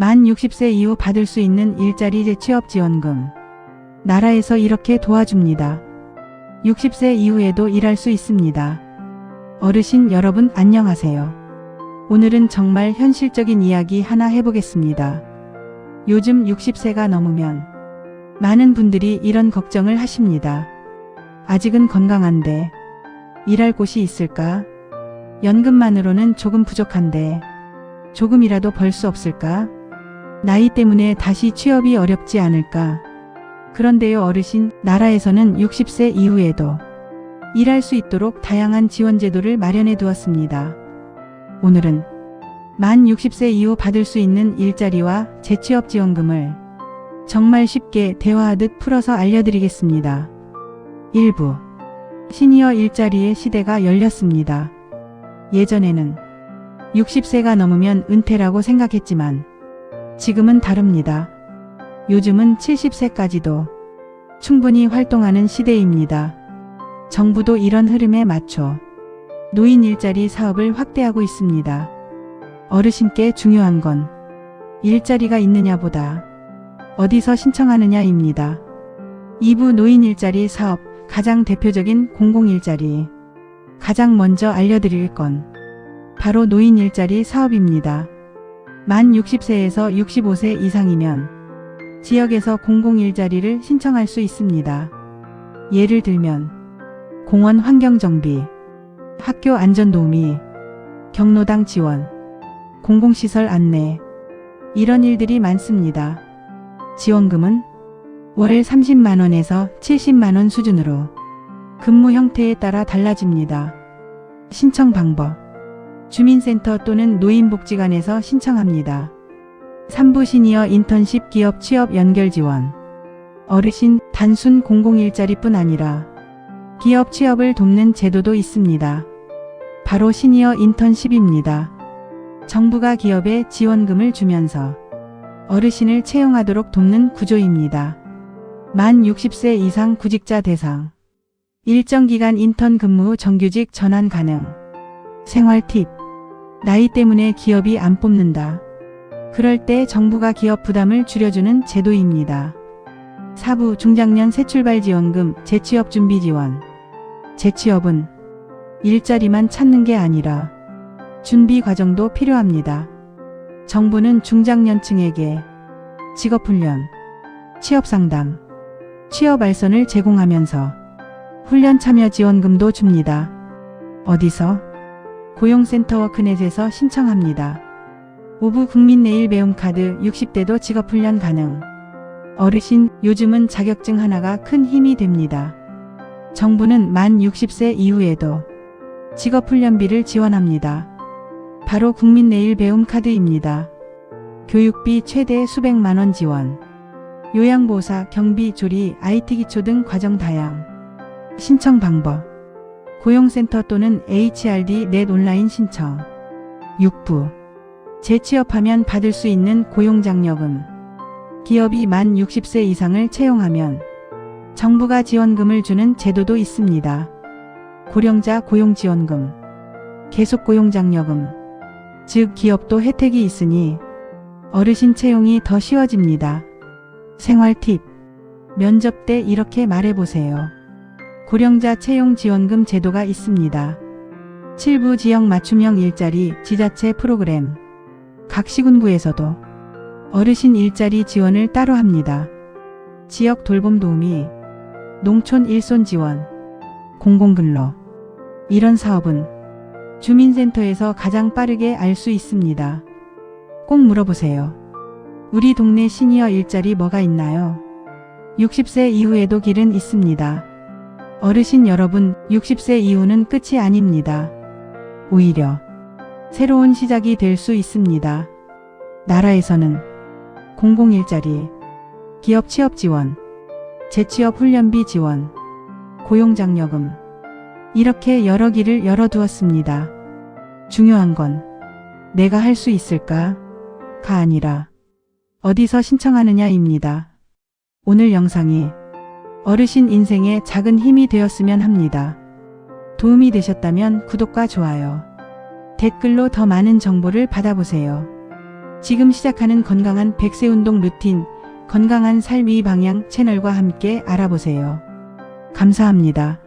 만 60세 이후 받을 수 있는 일자리 재취업 지원금. 나라에서 이렇게 도와줍니다. 60세 이후에도 일할 수 있습니다. 어르신 여러분 안녕하세요. 오늘은 정말 현실적인 이야기 하나 해보겠습니다. 요즘 60세가 넘으면 많은 분들이 이런 걱정을 하십니다. 아직은 건강한데 일할 곳이 있을까? 연금만으로는 조금 부족한데 조금이라도 벌 수 없을까? 나이 때문에 다시 취업이 어렵지 않을까? 그런데요 어르신, 나라에서는 60세 이후에도 일할 수 있도록 다양한 지원 제도를 마련해 두었습니다. 오늘은 만 60세 이후 받을 수 있는 일자리와 재취업 지원금을 정말 쉽게 대화하듯 풀어서 알려드리겠습니다. 1부 시니어 일자리의 시대가 열렸습니다. 예전에는 60세가 넘으면 은퇴라고 생각했지만 지금은 다릅니다. 요즘은 70세까지도 충분히 활동하는 시대입니다. 정부도 이런 흐름에 맞춰 노인 일자리 사업을 확대하고 있습니다. 어르신께 중요한 건 일자리가 있느냐보다 어디서 신청하느냐입니다. 2부 노인 일자리 사업 가장 대표적인 공공일자리 가장 먼저 알려드릴 건 바로 노인 일자리 사업입니다. 만 60세에서 65세 이상이면 지역에서 공공일자리를 신청할 수 있습니다. 예를 들면 공원 환경정비, 학교 안전도우미, 경로당 지원, 공공시설 안내 이런 일들이 많습니다. 지원금은 월 30만원에서 70만원 수준으로 근무 형태에 따라 달라집니다. 신청 방법 주민센터 또는 노인복지관에서 신청합니다. 3부 시니어 인턴십 기업 취업 연결 지원 어르신 단순 공공일자리뿐 아니라 기업 취업을 돕는 제도도 있습니다. 바로 시니어 인턴십입니다. 정부가 기업에 지원금을 주면서 어르신을 채용하도록 돕는 구조입니다. 만 60세 이상 구직자 대상 일정 기간 인턴 근무 후 정규직 전환 가능 생활 팁 나이 때문에 기업이 안 뽑는다. 그럴 때 정부가 기업 부담을 줄여주는 제도입니다. 사부 중장년 새출발 지원금 재취업 준비 지원 재취업은 일자리만 찾는 게 아니라 준비 과정도 필요합니다. 정부는 중장년층에게 직업훈련, 취업상담, 취업 알선을 제공하면서 훈련 참여 지원금도 줍니다. 어디서? 고용센터 워크넷에서 신청합니다. 오부 국민 내일 배움카드 60대도 직업훈련 가능. 어르신, 요즘은 자격증 하나가 큰 힘이 됩니다. 정부는 만 60세 이후에도 직업훈련비를 지원합니다. 바로 국민 내일 배움 카드입니다. 교육비 최대 수백만 원 지원. 요양보호사, 경비, 조리, IT 기초 등 과정 다양. 신청 방법. 고용센터 또는 HRD 넷 온라인 신청. 6부. 재취업하면 받을 수 있는 고용장려금. 기업이 만 60세 이상을 채용하면 정부가 지원금을 주는 제도도 있습니다. 고령자 고용지원금, 계속고용장려금, 즉 기업도 혜택이 있으니 어르신 채용이 더 쉬워집니다. 생활 팁. 면접 때 이렇게 말해보세요. 고령자 채용 지원금 제도가 있습니다. 7부 지역 맞춤형 일자리 지자체 프로그램. 각 시군구에서도 어르신 일자리 지원을 따로 합니다. 지역 돌봄 도우미, 농촌 일손 지원, 공공근로. 이런 사업은 주민센터에서 가장 빠르게 알 수 있습니다. 꼭 물어보세요. 우리 동네 시니어 일자리 뭐가 있나요? 60세 이후에도 길은 있습니다. 어르신 여러분, 60세 이후는 끝이 아닙니다. 오히려 새로운 시작이 될 수 있습니다. 나라에서는 공공일자리, 기업 취업 지원, 재취업 훈련비 지원, 고용장려금, 이렇게 여러 길을 열어두었습니다. 중요한 건 내가 할 수 있을까? 가 아니라 어디서 신청하느냐입니다. 오늘 영상이 어르신 인생에 작은 힘이 되었으면 합니다. 도움이 되셨다면 구독과 좋아요, 댓글로 더 많은 정보를 받아보세요. 지금 시작하는 건강한 백세 운동 루틴, 건강한 삶의 방향 채널과 함께 알아보세요. 감사합니다.